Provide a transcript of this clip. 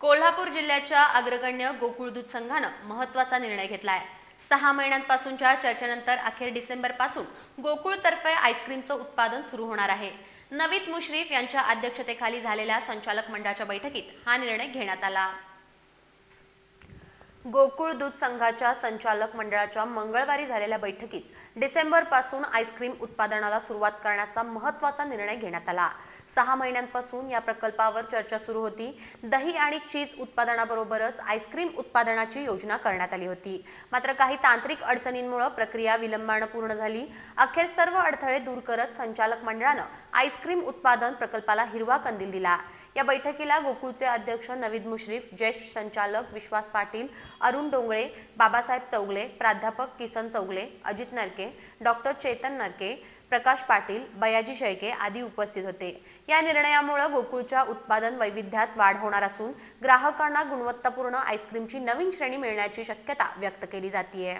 कोल्हापूर जिल्ह्याच्या अग्रगण्य गोकुळ दूध संघानं महत्त्वाचा निर्णय घेतलाय. सहा महिन्यांपासूनच्या चर्चेनंतर अखेर डिसेंबरपासून गोकुळतर्फे आईस्क्रीमचं उत्पादन सुरू होणार आहे. नवीद मुश्रीफ यांच्या अध्यक्षतेखाली झालेल्या संचालक मंडळाच्या बैठकीत हा निर्णय घेण्यात आला. गोकुळ दूध संघाच्या संचालक मंडळाच्या मंगळवारी झालेल्या बैठकीत डिसेंबरपासून आईस्क्रीम उत्पादनाला सुरुवात करण्याचा महत्त्वाचा निर्णय घेण्यात आला. सहा महिन्यांपासून या प्रकल्पावर चर्चा सुरू होती. दही आणि चीज उत्पादनाबरोबरच आईस्क्रीम उत्पादनाची योजना करण्यात आली होती. मात्र काही तांत्रिक अडचणींमुळे प्रक्रिया विलंबानं पूर्ण झाली. अखेर सर्व अडथळे दूर करत संचालक मंडळानं आईस्क्रीम उत्पादन प्रकल्पाला हिरवा कंदील दिला. या बैठकीला गोकुळचे अध्यक्ष नवीद मुश्रीफ ज्येष्ठ संचालक विश्वास पाटील अरुण डोंगळे बाबासाहेब चौगले प्राध्यापक किसन चौगले अजित नरके डॉक्टर चेतन नरके प्रकाश पाटील बयाजी शेळके आदी उपस्थित होते. या निर्णयामुळे गोकुळच्या उत्पादन वैविध्यात वाढ होणार असून ग्राहकांना गुणवत्तापूर्ण आईस्क्रीमची नवीन श्रेणी मिळण्याची शक्यता व्यक्त केली जाते